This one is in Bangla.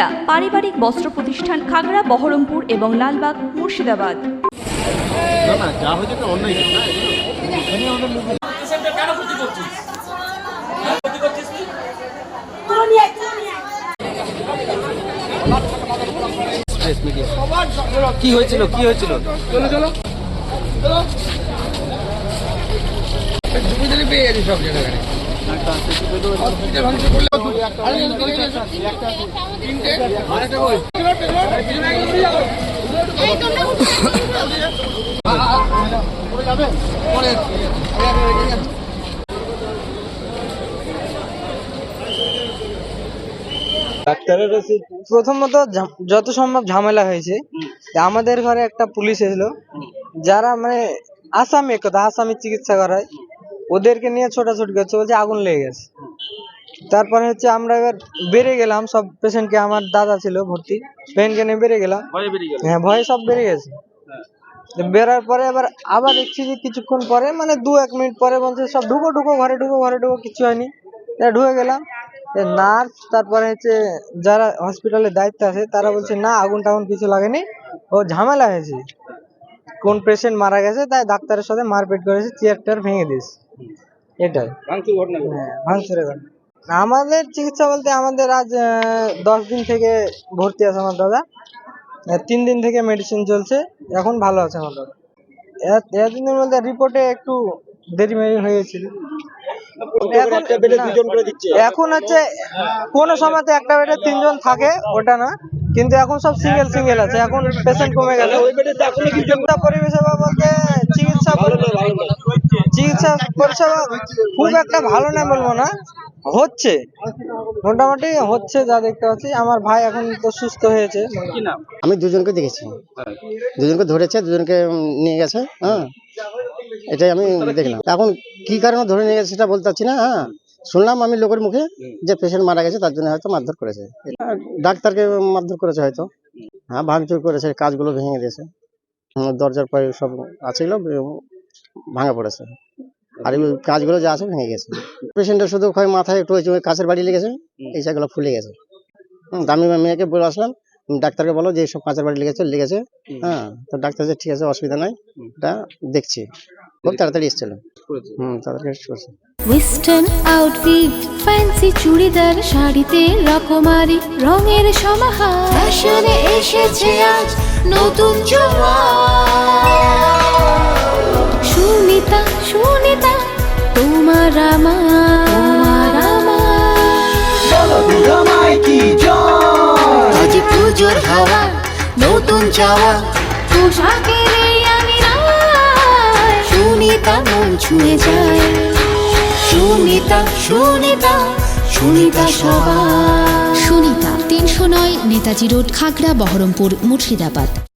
সুনিতা পারিবারিক বস্ত্র প্রতিষ্ঠান খাগড়া বহরমপুর এবং লালবাগ মুর্শিদাবাদ। না না যা হয়েছে তো অন্যায় কিছু না এগুলো পেশেন্টের কেন প্রথমত যত সম্ভব ঝামেলা হয়েছে। আমাদের ঘরে একটা পুলিশ এসেছিল যারা মানে আসামি কথা আসামি চিকিৎসা করায়। ওদেরকে নিয়ে ছোটাছুটি করছে বলছে আগুন লেগে গেছে। তারপরে হচ্ছে আমরা এবার বেড়ে গেলাম সব পেশেন্টকে আমার দাদা ছিল ভর্তি পেশেন্টকে নিয়ে বেড়ে গেলাম। হ্যাঁ ভয়ে সব বেরিয়ে গেছে। বেরার পরে এবার আবার দেখছি যে কিছুক্ষণ পরে মানে দু এক মিনিট পরে বলছে সব ঢুকো ঢুকো ঘরে ঢুকো ঘরে ঢুকো কিছু হয়নি। ঢুকে গেলাম। নার্স তারপরে হচ্ছে যারা হসপিটালের দায়িত্ব আছে তারা বলছে না আগুন টাগুন কিছু লাগেনি। ও ঝামেলা হয়েছে। কোন পেশেন্ট মারা গেছে তাই ডাক্তারের সাথে মারপিট করেছে চেয়ার টেয়ার ভেঙে দিয়েছে। এটাই। ভাঙচুর ঘটনা হ্যাঁ ভাঙচুরের ঘটনা। আমাদের চিকিৎসা বলতে আমাদের আজ দশ দিন থেকে ভর্তি আছে আমার দাদা। তিন দিন থেকে মেডিসিন চলছে। এখন ভালো আছে আমার দাদা। এতদিনের মধ্যে রিপোর্টে একটু দেরি মেরি হয়েছিল। এখন এখন হচ্ছে কোনো সময়তে একটা বেডে তিনজন থাকে ওটা না। কিন্তু এখন সব সিঙ্গেল সিঙ্গেল আছে। এখন পেশেন্ট কমে গেছে। চিকিৎসা পরিষেবা বলতে চিকিৎসা চিকিৎসা পরিষেবা খুব একটা ভালো না বলব না হচ্ছে। মোটামুটি হচ্ছে যা দেখতে পাচ্ছি। আমার ভাই এখন তো সুস্থ হয়েছে। আমি দুজনকে দেখেছি। দুজনকে ধরেছে দুজনকে নিয়ে গেছে হ্যাঁ। এটাই আমি দেখলাম। এখন কি কারণে ধরে নিয়ে গেছে সেটা বলতে পারছি না হ্যাঁ। শুনলাম আমি লোকের মুখে যে পেশেন্ট মারা গেছে তার জন্য হয়তো মারধর করেছে। ডাক্তারকে মারধর করেছে হয়তো। হ্যাঁ ভাঙচুর করেছে কাজগুলো ভেঙে দিয়েছে। দরজার পায়ে সব আছেগুলো ভাঙা পড়েছে। আর এই কাজগুলো যা আছে ভেঙে গেছে। পেশেন্টের শুধু হয় মাথায় একটু হয়েছে কাছের বাড়ি লেগেছে এই জায়গাগুলো ফুলে গেছে। আমি মেয়েকে বলে আসলাম ডাক্তারকে বলো যে সব কাঁচের বাড়ি লেগেছে লেগেছে। হ্যাঁ তো ডাক্তার যে ঠিক আছে অসুবিধা নাই এটা দেখছি। খুব তাড়াতাড়ি এসেছিল। হুম তাড়াতাড়ি করছে ওয়েস্টার্ন আউটফিট ফ্যান্সি চুড়িদার শাড়িতে রকমারি রঙের সমাহার। ফ্যাশনে এসেছে আজ নতুন সুনিতা সুনিতা তোমার আমার। আজ পুজোর হাওয়া নতুন চাওয়া। পোশাকের এই আমি সুনিতা মন ছুঁয়ে যায়। সুনিতা সুনিতা সুনিতা সবার সুনিতা তিনশো নয় নেতাজি রোড খাগড়া বহরমপুর মুর্শিদাবাদ।